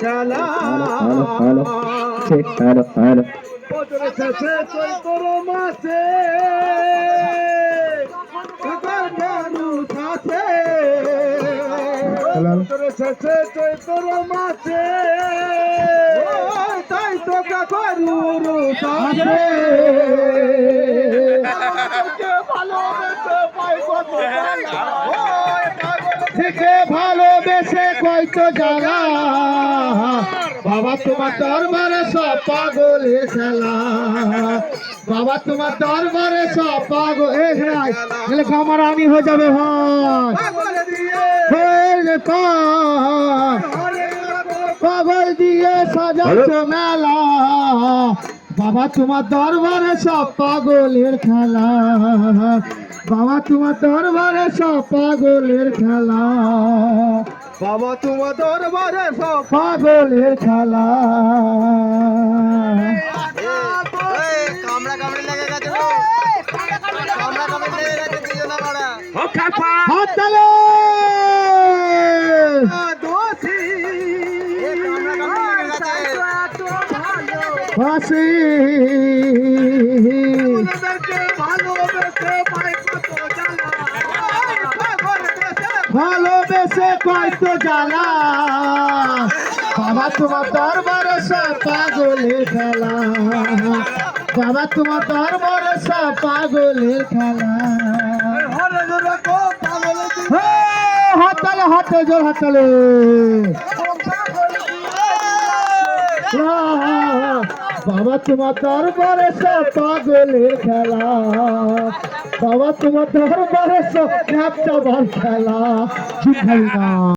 খেলা। শেষে চৈতর মাসে। শেষে চৈতর মাসে। তাই তো কাকার আছে ভালোবেসে পাই কত থেকে ভালোবেসে কয়তো জ্বালা বাবা তোমার দরবারে সব পাগলের খেলা বাবা তোমার দরবারে সব পাগল এ হেরাই তাহলে আমার আমি হয়ে যাবে। পাগল দিয়ে সাজাচ্ছ মেলা। বাবা তোমার দরবারে সব পাগলের খেলা বাবা তোমার দরবারে সব পাগলের খেলা বাবা তোমার দরবারে সব পাগলের খেলা। কামড়া কামড়ি লেগে গেছে কামড়া কামড়ি লেগে গেছে দুজনে মারা হাত তালে এ কামড়া কামড়ি লেগে গেছে। ফাঁসি। ভালোবেসে কয়তো জ্বালা। বাবা তোমার দরবারে সব পাগলের খেলা। বাবা তোমার দরবারে সব পাগলের খেলা। হে, হাততালে হাতে জোর হাততালে। বাবা তোমার দরবারে সব পাগলের খেলা। বাবা তোমার দরবারে সব ন্যাপটা খেলা।